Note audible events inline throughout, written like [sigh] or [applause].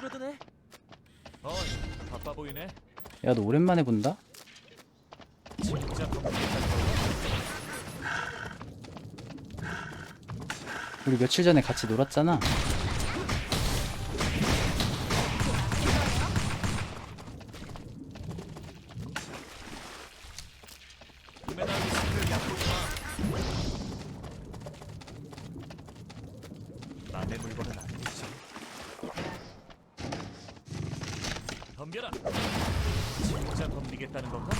줄어드네. 어, 바빠 보이네. 야 너 오랜만에 본다? 진짜 바쁘겠다. 우리 며칠 전에 같이 놀았잖아 얕보지 마. 남의 물건은 안 덤벼라. 진짜 덤비겠다는 건가?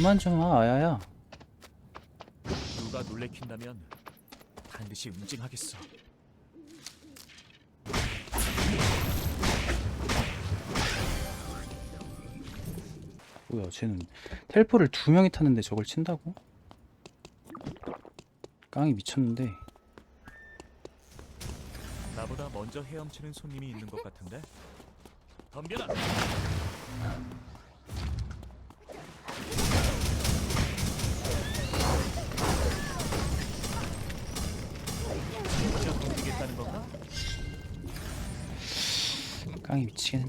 그만 좀 와 아야야 누가 놀래킨다면 반드시 응징하겠어. 뭐야 쟤는 텔포를 두 명이 타는데 저걸 친다고? 깡이 미쳤는데 나보다 먼저 헤엄치는 손님이 있는 것 같은데. 덤벼라. 깡이 미치겠네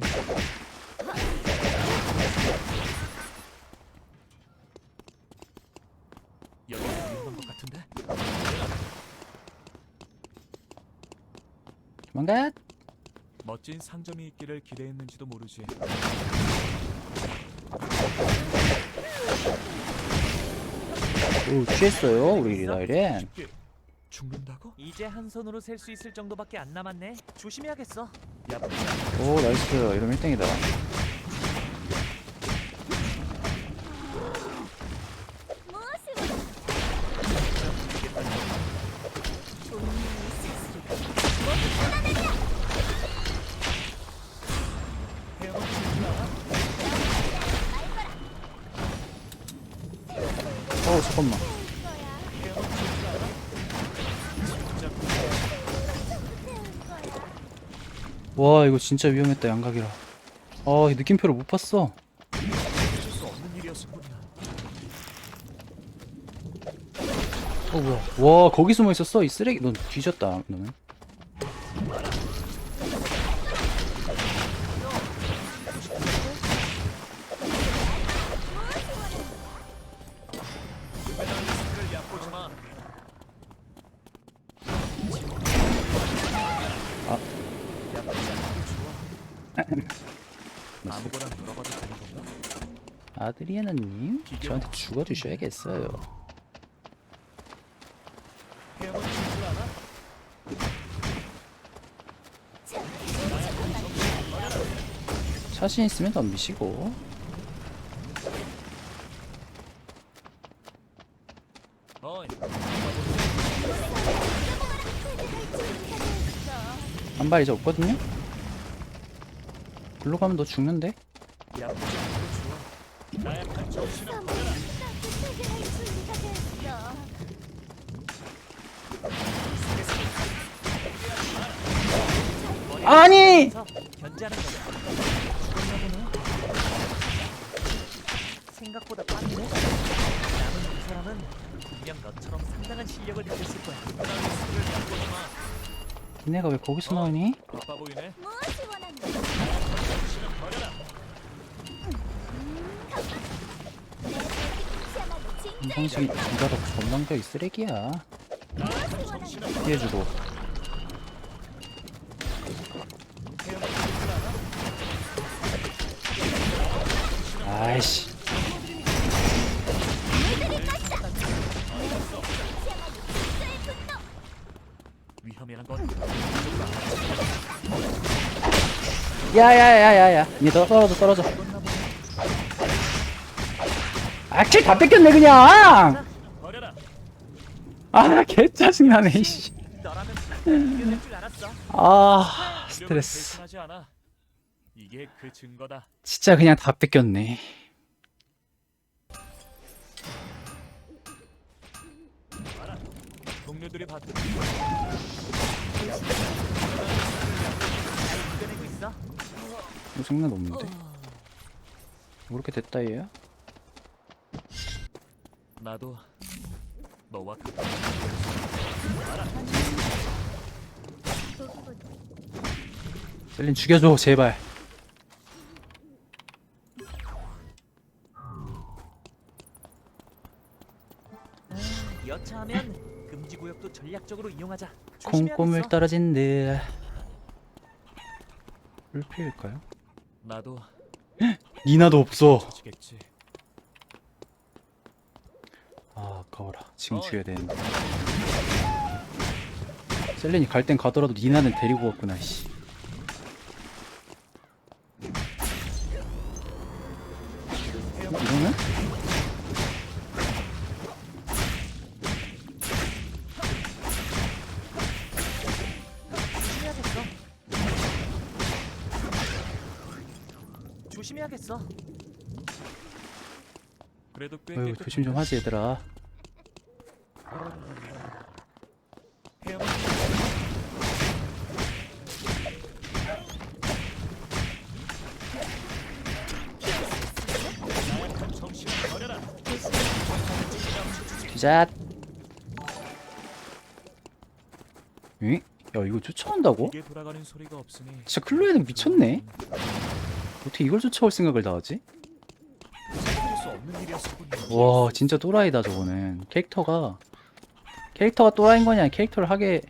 여기 위험한 것 같은데. 도망가 멋진 상점이 있기를 기대했는지도 모르지. 오 취했어요 우리 리다이렌 쉽게 죽는다고? 이제 한 손으로 셀 수 있을 정도밖에 안 남았네. 조심해야겠어. 야, 오 나이스 이러면 1등이다 어 잠깐만 와 이거 진짜 위험했다 양각이라. 아이 느낌표를 못 봤어. 어 뭐야. 와 거기 숨어 있었어? 이 쓰레기. 넌 뒤졌다 너는 아드리아나님 저한테 죽어주셔야겠어요? 자신 있으면 덤비시고 어이, 한발 이제 없거든요? 글로 가면 너 죽는데? 아니! 그래서 견제하는 거야. 죽었나 보네. 생각보다 빠르네. 남은 두 사람은 분명 너처럼 상당한 실력을 가졌을 거야. 리스크를 얕보지 마. 니네가 왜 거기서 나오니? 바빠 보이네. 무엇이 원하 인성식이 니가 더 건방져 이 쓰레기야. 피해주고. 아이씨. 위험이란 건 야야야야야. 니너 떨어져 떨어져 아, 악질 다 뺏겼네 그냥. 아 개짜증나네 이씨. 아 스트레스. 이게 그 증거다. 진짜 그냥 다 뺏겼네. 동료들이 봤던 잘 이겨내고 없는데? 뭐 이렇게 됐다 얘야? 나도 너와 같은 셀린 죽여줘 제발 여차하면 금지 구역도 전략적으로 이용하자. 콩고물 조심해야겠어. 떨어진 듯 불필일까요? 나도 니나도 없어 지겠지. 아 아까워라 지금 죽여야 되는데 셀린이 갈 땐 가더라도 니나는 데리고 갔구나 씨 이러면? 조심해야겠어. 조심해야겠어. 그래도 꽤 어휴 깨끗한데? 조심 좀 하지 얘들아 헤엄- 나약한 정신을 버려라. 기잣 응? 야 이거 쫓아온다고? 이게 돌아가는 소리가 없으니 진짜 클로에는 미쳤네 어떻게 이걸 쫓아올 생각을 다 하지? 생각할 수 없는 일이었군요. 와 진짜 또라이다 저거는. 캐릭터가. 캐릭터가 또라이인 거냐? 캐릭터를 하게.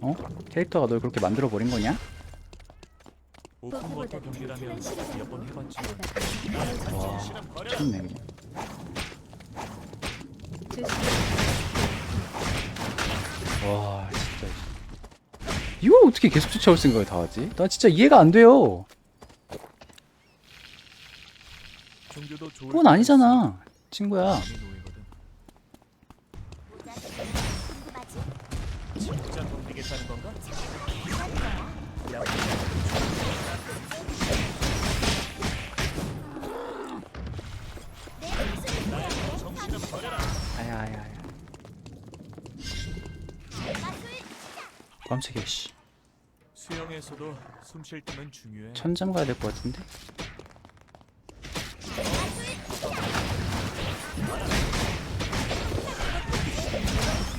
어? 캐릭터가 널 그렇게 만들어 버린 거냐? 와 미쳤네 그냥. 와 이거 어떻게 계속 쫓아올 생각을 다 하지? 나 진짜 이해가 안 돼요 그건 아니잖아 친구야. 아야 아야 아야 깜짝이야 씨 수영에서도 숨 쉴 틈은 중요해. 천장 가야 될 것 같은데?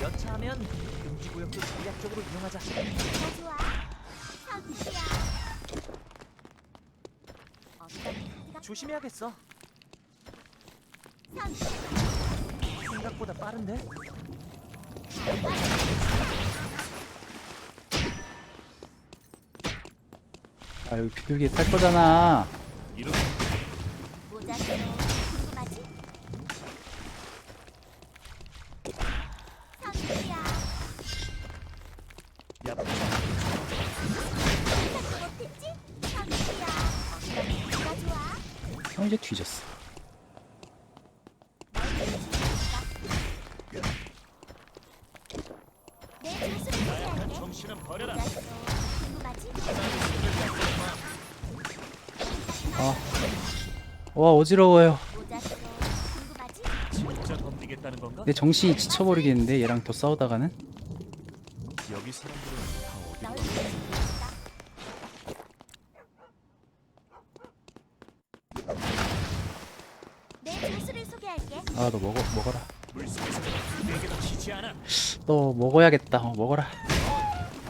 여차하면 금지 구역도 전략적으로 이용하자. 조심해야겠어. 생각보다 빠른데? 아 여기 비둘기 탈 거잖아 이런 야, 형 이제 뒤졌어. 와 어지러워요 진짜 덤비겠다는 건가? 내 정신이 지쳐버리겠는데 얘랑 더 싸우다가는 여기 사람들은 다 어디 가? 내 조수를 소개할게. 아너 먹어 먹어라. 너 먹어야겠다 어, 먹어라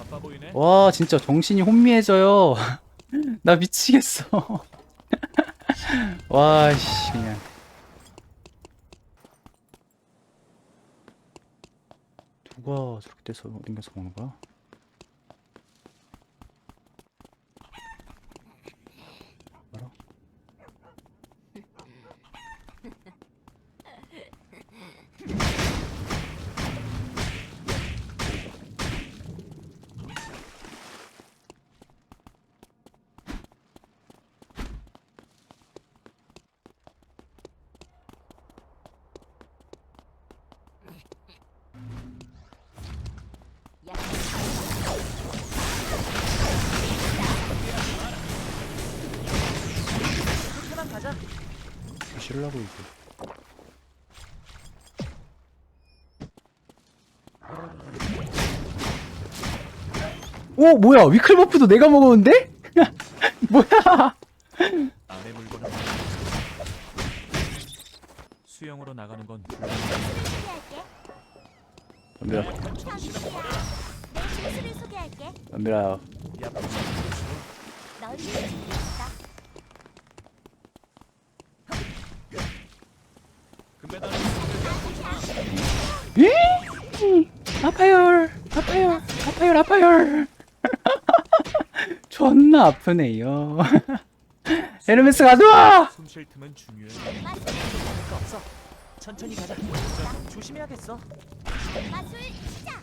바빠 보이네. 와 진짜 정신이 혼미해져요 [laughs] 나 미치겠어 [laughs] 와씨 그냥 누가 저렇게 돼서 어딘가서 오는 거야? 싫으려고 있어. 오 뭐야? 위클 버프도 내가 먹었는데? [laughs] 뭐야? 남의 물건은 수영으로 나가는 건 담비라 담비라 아파요 아파요 아파요 아파요 [laughs] 존나 아프네요 [laughs] 헤르메스 가져와 숨쉴 틈은 중요해. 거 없어. 천천히 가자. 조심해야겠어. 마술 시작.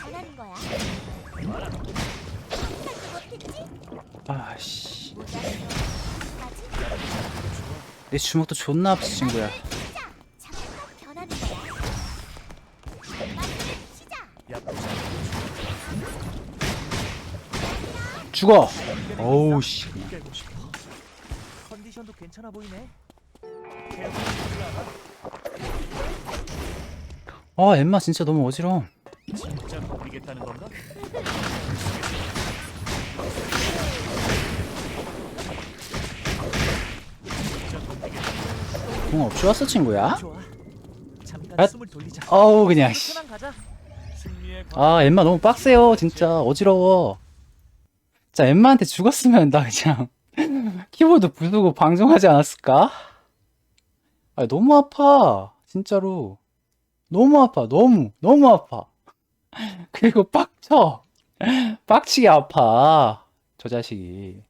전하는 거야. 생각도 못했지? 아씨. 아직 내 주먹도 존나 아프지 친구야 죽어 어우 씨. 컨디션도 괜찮아 보이네. 아 엠마 진짜 너무 어지러워 진짜 버리겠다는 건가? 공 없이 왔어 친구야? 좋아. 잠깐 아. 숨을 돌리자. 어우 그냥 씨. 그만 가자. 승리의 아 엠마 너무 빡세요 진짜 어지러워 진짜 엠마한테 죽었으면 나 그냥 [laughs] 키보드 부수고 방송하지 않았을까? 아 너무 아파. 진짜로. 너무 아파. 너무. 너무 아파. [laughs] 그리고 빡쳐. [laughs] 빡치게 아파. 저 자식이